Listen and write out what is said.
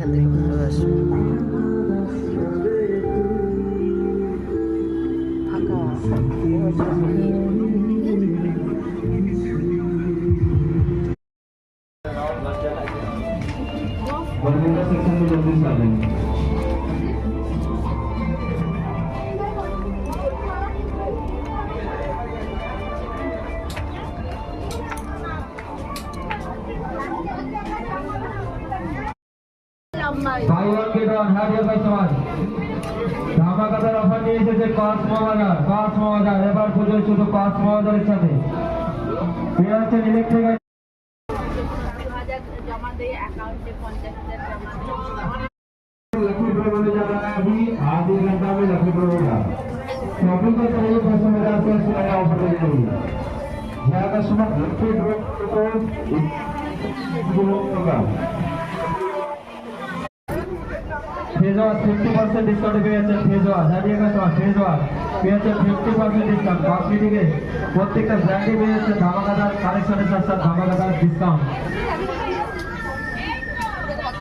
এখান থেকে ভালো আসবে Thank. Buy one get one হারিয়ে কাস্টমার ধামাকাদার অফার নিয়ে এসেছে কস মহাদার কস মহাদার এবার পুজোয় শুধু কস মহাদারের সাথে পেয়ে যাচ্ছেন ইলেকট্রিক হাজার জমা দিয়ে অ্যাকাউন্টে পঞ্চাশ হাজার জমা দিয়ে लक्ष्मी प्रो होने जा रहा है अभी आधे घंटा में लक्ष्मी प्रो होगा शॉपिंग का चाहिए पैसे मेरा से सुनाया ऑफर दे रही है यहाँ का सुना लक्ष्मी प्रो को होगा phase one fifty percent discount পেয়ে যাচ্ছেন ফেজ ওয়ান জানিয়ে গেছে ফেজ পেয়ে যাচ্ছেন ফিফটি পার্সেন্ট ডিসকাউন্ট মিনিটে প্রত্যেকটা ব্র্যান্ডে পেয়ে যাচ্ছে ধামাকাদার কালেকশনের সাথে সাথে ধামাকাদার ডিসকাউন্ট